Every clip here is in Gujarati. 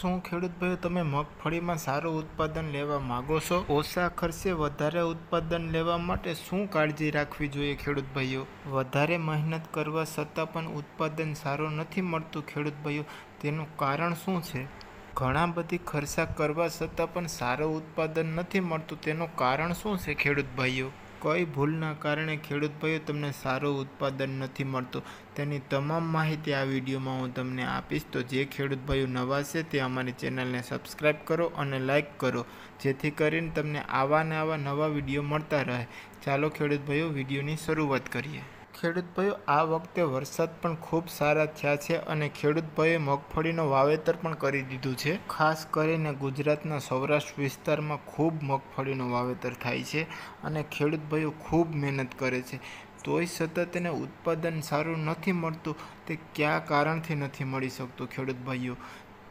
શું ખેડૂત ભાઈઓ તમે મગફળીમાં સારું ઉત્પાદન લેવા માંગો છો? ઓછા ખર્ચે વધારે ઉત્પાદન લેવા માટે શું કાળજી રાખવી જોઈએ ખેડૂત ભાઈઓ? વધારે મહેનત કરવા છતાં પણ ઉત્પાદન સારું નથી મળતું ખેડૂત ભાઈઓ, તેનું કારણ શું છે? ઘણા બધી ખર્ચા કરવા છતાં પણ સારું ઉત્પાદન નથી મળતું, તેનું કારણ શું છે ખેડૂત ભાઈઓ? કઈ ભૂલના કારણે ખેડૂત ભાઈઓ તમને સારું ઉત્પાદન નથી મળતું. તેની તમામ માહિતી આ વિડીયોમાં હું તમને આપીશ. તો જે ખેડૂત ભાઈઓ નવા છે તે અમારી ચેનલને સબસ્ક્રાઈબ કરો અને લાઇક કરો, જેથી કરીને તમને આવા ને આવા નવા વીડિયો મળતા રહે. ચાલો ખેડૂત ભાઈઓ, વિડીયોની શરૂઆત કરીએ. ખેડૂત ભાઈઓ આ વખતે વરસાદ પણ ખૂબ સારા થયા છે અને ખેડૂત ભાઈએ મગફળીનો વાવેતર પણ કરી દીધું છે. ખાસ કરીને ગુજરાતના સૌરાષ્ટ્ર વિસ્તારમાં ખૂબ મગફળીનું વાવેતર થાય છે અને ખેડૂત ભાઈઓ ખૂબ મહેનત કરે છે. તોય સતત એને ઉત્પાદન સારું નથી મળતું, તે કયા કારણથી નથી મળી શકતું ખેડૂત ભાઈઓ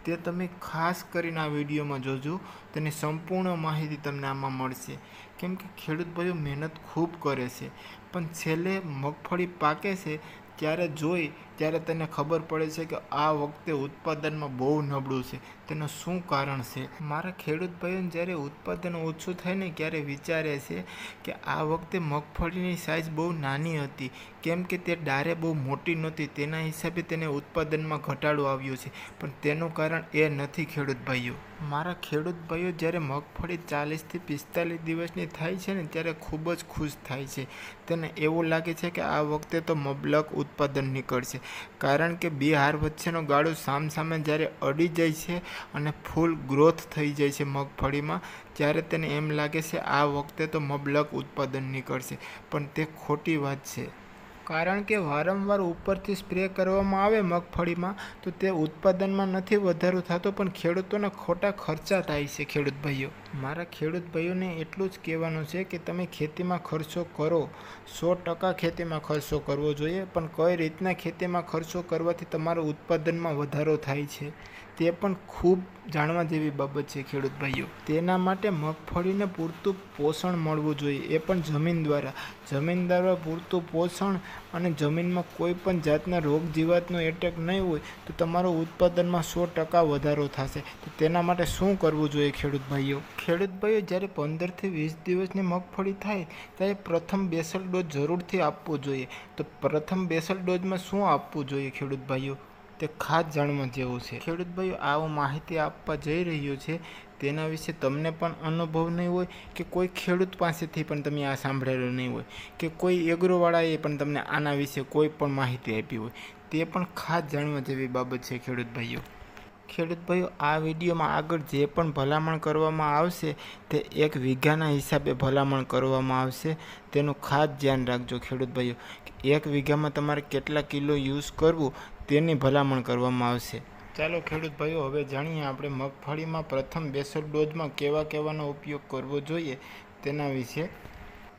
તે તમે ખાસ કરીને આ વિડીયોમાં જોજો, તેની સંપૂર્ણ માહિતી તમને આમાં મળશે. કેમ કે ખેડૂત ભાઈઓ મહેનત ખૂબ કરે છે. પણ છેલ્લે મગફળી પાકે છે ત્યારે જોઈ ત્યારે તેને ખબર પડે છે કે આ વખતે ઉત્પાદનમાં બહુ નબળું છે. તેનું શું કારણ છે? મારા ખેડૂત ભાઈઓને જ્યારે ઉત્પાદન ઓછું થાય ને ત્યારે વિચારે છે કે આ વખતે મગફળીની સાઇઝ બહુ નાની હતી. કેમ કે તે ડારે બહુ મોટી નહોતી. તેના હિસાબે તેને ઉત્પાદનમાં ઘટાડો આવ્યો છે. પણ તેનું કારણ એ નથી, ખેડૂત ભાઈઓ. મારા ખેડૂત ભાઈઓ જ્યારે મગફળી ચાલીસથી પિસ્તાલીસ દિવસની થાય છે ને ત્યારે ખૂબ જ ખુશ થાય છે. તેને એવું લાગે છે કે આ વખતે તો મબલક ઉત્પાદન નીકળશે. કારણ કે બે હાર વચ્ચેનો ગાળો સામસામે જ્યારે અડી જાય છે અને ફૂલ ગ્રોથ થઈ જાય છે મગફળીમાં, ત્યારે તેને એમ લાગે છે, આ વખતે તો મબલક ઉત્પાદન નીકળશે. પણ તે ખોટી વાત છે. કારણ કે વારંવાર ઉપરથી સ્પ્રે કરવામાં આવે મગફળીમાં, તો તે ઉત્પાદનમાં નથી વધારો થતો, પણ ખેડૂતોના ખોટા ખર્ચા થાય છે, ખેડૂત ભાઈઓ. મારા ખેડૂત ભાઈઓને એટલું જ કહેવાનું છે કે તમે ખેતીમાં ખર્ચો કરો. સો ટકા ખેતીમાં ખર્ચો કરવો જોઈએ, પણ કઈ રીતના ખેતીમાં ખર્ચો કરવાથી તમારો ઉત્પાદનમાં વધારો થાય છે, તે પણ ખૂબ જાણવા જેવી બાબત છે ખેડૂત ભાઈઓ. તેના માટે મગફળીને પૂરતું પોષણ મળવું જોઈએ, એ પણ જમીન દ્વારા. જમીન દ્વારા પૂરતું પોષણ અને જમીનમાં કોઈ પણ જાતના રોગ જીવાતનો એટેક નહીં હોય, તો તમારો ઉત્પાદનમાં સો ટકા વધારો થશે. તો તેના માટે શું કરવું જોઈએ ખેડૂત ભાઈઓ? ખેડૂત ભાઈઓ જ્યારે પંદરથી વીસ દિવસની મગફળી થાય, ત્યારે પ્રથમ બેસલ ડોઝ જરૂરથી આપવો જોઈએ. તો પ્રથમ બેસલ ડોઝમાં શું આપવું જોઈએ ખેડૂતભાઈઓ તે ખાસ જાણવા જેવું છે. ખેડૂતભાઈઓ આવો માહિતી આપવા જઈ રહ્યો છે. તેના વિશે તમને પણ અનુભવ નહીં હોય કે કોઈ ખેડૂત પાસેથી પણ તમે આ સાંભળેલું નહીં હોય કે કોઈ એગ્રોવાળાએ પણ તમને આના વિશે કોઈ પણ માહિતી આપી હોય. તે પણ ખાસ જાણવા જેવી બાબત છે ખેડૂત ભાઈઓ. ખેડૂત ભાઈઓ આ વિડીયોમાં આગળ જે પણ ભલામણ કરવામાં આવશે તે એક વીઘાના હિસાબે ભલામણ કરવામાં આવશે. તેનું ખાસ ધ્યાન રાખજો ખેડૂત ભાઈઓ એક વીઘામાં તમારે કેટલા કિલો યુઝ કરવું તેની ભલામણ કરવામાં આવશે. ચાલો ખેડૂત ભાઈઓ હવે જાણીએ આપણે મગફળીમાં પ્રથમ બેસર ડોઝમાં કેવા કેવાનો ઉપયોગ કરવો જોઈએ તેના વિશે.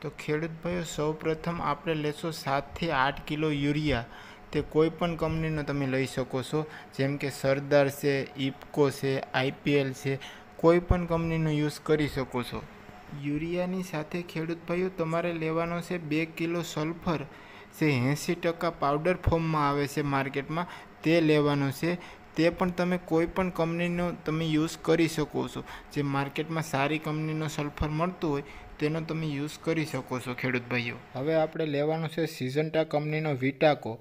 તો ખેડૂત ભાઈઓ સૌ પ્રથમ આપણે લેશો સાતથી આઠ કિલો યુરિયા. તે કોઈ પણ કંપનીનો તમે લઈ શકો છો. જેમ કે સરદાર છે ઇફકો છે, આઈપીએલ છે, કોઈ પણ કંપનીનો યુઝ કરી શકો છો. યુરિયાની સાથે ખેડૂત ભાઈઓ, તમારે લેવાનો છે બે કિલો સલ્ફર જે એંસી ટકા પાવડર ફોર્મમાં આવે છે માર્કેટમાં, તે લેવાનું છે. તે પણ તમે કોઈ પણ કંપનીનો તમે યુઝ કરી શકો છો. જે માર્કેટમાં સારી કંપનીનો સલ્ફર મળતું હોય, તેનો તમે યુઝ કરી શકો છો ખેડૂત ભાઈઓ. હવે આપણે લેવાનું છે સિઝન્ટા કંપનીનો વિટાકો.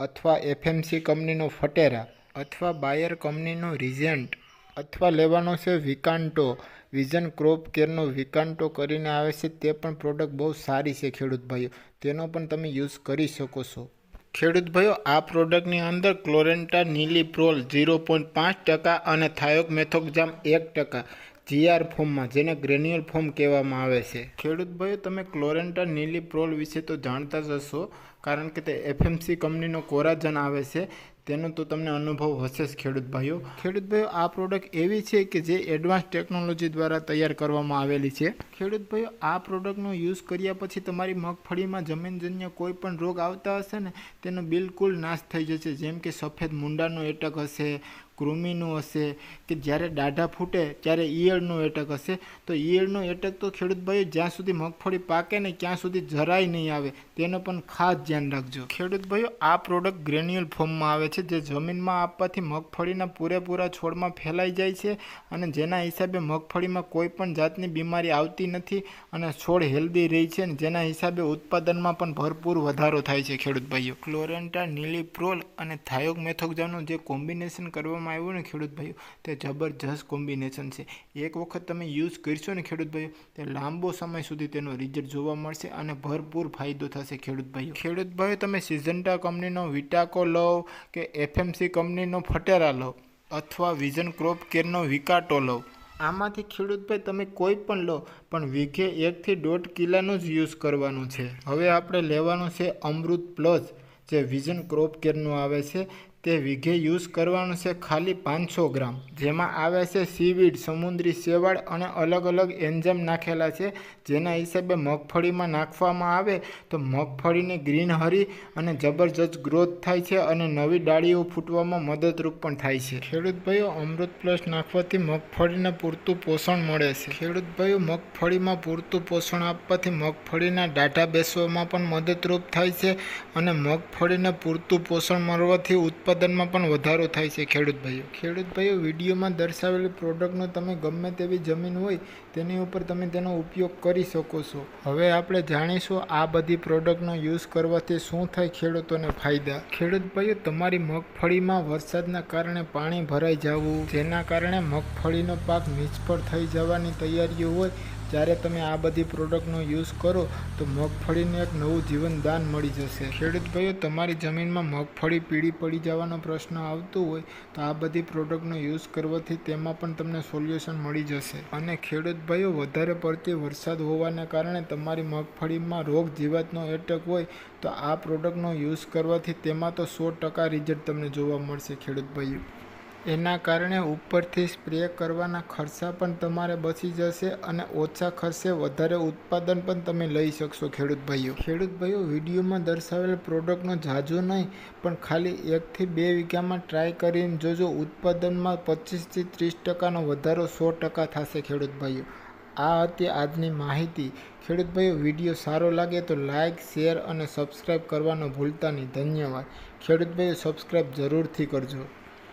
અથવા એફએમસી કંપનીનો ફટેરા અથવા બાયર કંપનીનો રિઝન્ટ અથવા લેવાનો છે વિકાન્ટો. વિઝન ક્રોપ કેરનો વિકાન્ટો કરીને આવે છે તે પણ પ્રોડક્ટ બહુ સારી છે ખેડૂત ભાઈઓ. તેનો પણ તમે યુઝ કરી શકો છો. ખેડૂત ભાઈઓ, આ પ્રોડક્ટની અંદર ક્લોરેન્ટા નીલીપ્રોલ ઝીરો પોઈન્ટ પાંચ ટકા અને થાયોક મેથોક્ઝામ એક ટકા જીઆર ફોર્મમાં, જેને ગ્રેન્યુઅલ ફોર્મ કહેવામાં આવે છે. ખેડૂત ભાઈઓ, તમે ક્લોરેન્ટા નીલીપ્રોલ વિશે તો જાણતા જ હશો. કારણ કે તે એફએમસી કંપનીનો કોરાજન આવે છે, તેનો તો તમને અનુભવ હશે જ ખેડૂત ભાઈઓ. ખેડૂત ભાઈઓ, આ પ્રોડક્ટ એવી છે કે જે એડવાન્સ ટેકનોલોજી દ્વારા તૈયાર કરવામાં આવેલી છે. ખેડૂત ભાઈઓ, આ પ્રોડક્ટનો યુઝ કર્યા પછી તમારી મગફળીમાં જમીનજન્ય કોઈ પણ રોગ આવતા હશે ને, તેનો બિલકુલ નાશ થઈ જશે. જેમ કે સફેદ મુંડાનો એટક હશે કૃમિનું હશે, કે જ્યારે દાઢા ફૂટે, ત્યારે ઈયળનો એટક હશે, તો ઈયળનો એટક તો ખેડૂત ભાઈઓ જ્યાં સુધી મગફળી પાકે ને ત્યાં સુધી જરાય નહીં આવે. તેનો પણ ખાસ ધ્યાન રાખજો. ખેડૂત ભાઈઓ, આ પ્રોડક્ટ ગ્રેન્યુઅલ ફોર્મમાં આવે છે, જે જમીનમાં આપવાથી મગફળીના પૂરેપૂરા છોડમાં ફેલાઈ જાય છે અને જેના હિસાબે મગફળીમાં કોઈ પણ જાતની બીમારી આવતી નથી અને છોડ હેલ્ધી રહે છે અને જેના હિસાબે ઉત્પાદનમાં પણ ભરપૂર વધારો થાય છે ખેડૂત ભાઈઓ. ક્લોરેન્ટા નીલીપ્રોલ અને થાયોગ મેથોક્ઝાનું જે કોમ્બિનેશન કરવામાં આવ્યું ને ખેડૂત ભાઈઓ? તે જબરજસ્ત કોમ્બિનેશન છે. એક વખત તમે યુઝ કરશો ને ખેડૂત ભાઈઓ, તે લાંબો સમય સુધી તેનો રિઝલ્ટ જોવા મળશે અને ભરપૂર ફાયદો થશે ખેડૂત ભાઈઓ. ખેડૂત ભાઈઓ, તમે સિઝન્ટા કંપનીનો વિટાકો લો કે એફએમસી કંપનીનો ફટેરા લો અથવા વિઝન ક્રોપ કેરનો વિકાટો લો. આમાંથી ખેડૂત ભાઈ, તમે કોઈ પણ લો, પણ વીઘે એકથી દોઢ કિલાનો જ યુઝ કરવાનું છે. હવે આપણે લેવાનું છે અમૃત પ્લસ, જે વિઝન ક્રોપ કેરનું આવે છે. તે વિઘે યુઝ કરવાનું છે ખાલી પાંચસો ગ્રામ. જેમાં આવે છે સીવીડ, સમુદ્રી શેવાળ અને અલગ અલગ એન્ઝામ નાખેલા છે. જેના હિસાબે મગફળીમાં નાખવામાં આવે તો મગફળીની ગ્રીન હરી અને જબરજસ્ત ગ્રોથ થાય છે અને નવી ડાળીઓ ફૂટવામાં મદદરૂપ પણ થાય છે. ખેડૂત ભાઈઓ, અમૃત પ્લસ નાખવાથી મગફળીને પૂરતું પોષણ મળે છે. ખેડૂત ભાઈઓ, મગફળીમાં પૂરતું પોષણ આપવાથી મગફળીના ડાટા બેસવામાં પણ મદદરૂપ થાય છે અને મગફળીને પૂરતું પોષણ મળવાથી ઉત્પાદન ઉત્પાદનમાં પણ વધારો થાય છે ખેડૂત ભાઈઓ. ખેડૂત ભાઈઓ, વિડીયોમાં દર્શાવેલી પ્રોડક્ટનો તમે ગમે તેવી જમીન હોય, તેની ઉપર તમે તેનો ઉપયોગ કરી શકો છો. હવે આપણે જાણીશું આ બધી પ્રોડક્ટનો યુઝ કરવાથી શું થાય ખેડૂતોને ફાયદા. ખેડૂત ભાઈઓ, તમારી મગફળીમાં વરસાદના કારણે પાણી ભરાઈ જવું, જેના કારણે મગફળીનો પાક નિષ્ફળ થઈ જવાની તૈયારીઓ હોય જ્યારે તમે આ બધી પ્રોડક્ટનો યુઝ કરો, તો મગફળીને એક નવું જીવનદાન મળી જશે. ખેડૂત ભાઈઓ તમારી જમીનમાં મગફળી પીળી પડી જવાનો પ્રશ્ન આવતો હોય, તો આ બધી પ્રોડક્ટનો યુઝ કરવાથી તેમાં પણ તમને સોલ્યુશન મળી જશે. અને ખેડૂત ભાઈઓ વધારે પડતી વરસાદ હોવાને કારણે તમારી મગફળીમાં રોગ જીવાતનો એટેક હોય, તો આ પ્રોડક્ટનો યુઝ કરવાથી તેમાં તો સો ટકા રિઝલ્ટ તમને જોવા મળશે ખેડૂત ભાઈઓ એના કારણે ઉપરથી સ્પ્રે કરવાના ખર્ચા પણ તમારે બચી જશે અને ઓછા ખર્ચે વધારે ઉત્પાદન પણ તમે લઈ શકશો, ખેડૂત ભાઈઓ. ખેડૂત ભાઈઓ, વિડીયોમાં દર્શાવેલ પ્રોડક્ટનો ઝાઝો નહીં, પણ ખાલી એકથી બે વીઘામાં ટ્રાય કરીને જોજો, ઉત્પાદનમાં પચીસથી ત્રીસ ટકાનો વધારો સો ટકા થશે, ખેડૂત ભાઈઓ. આ હતી આજની માહિતી. ખેડૂત ભાઈઓ, વીડિયો સારો લાગે તો લાઇક શેર અને સબસ્ક્રાઈબ કરવાનું ભૂલતા નહીં. ધન્યવાદ. ખેડૂત ભાઈઓ, સબસ્ક્રાઈબ જરૂરથી કરજો.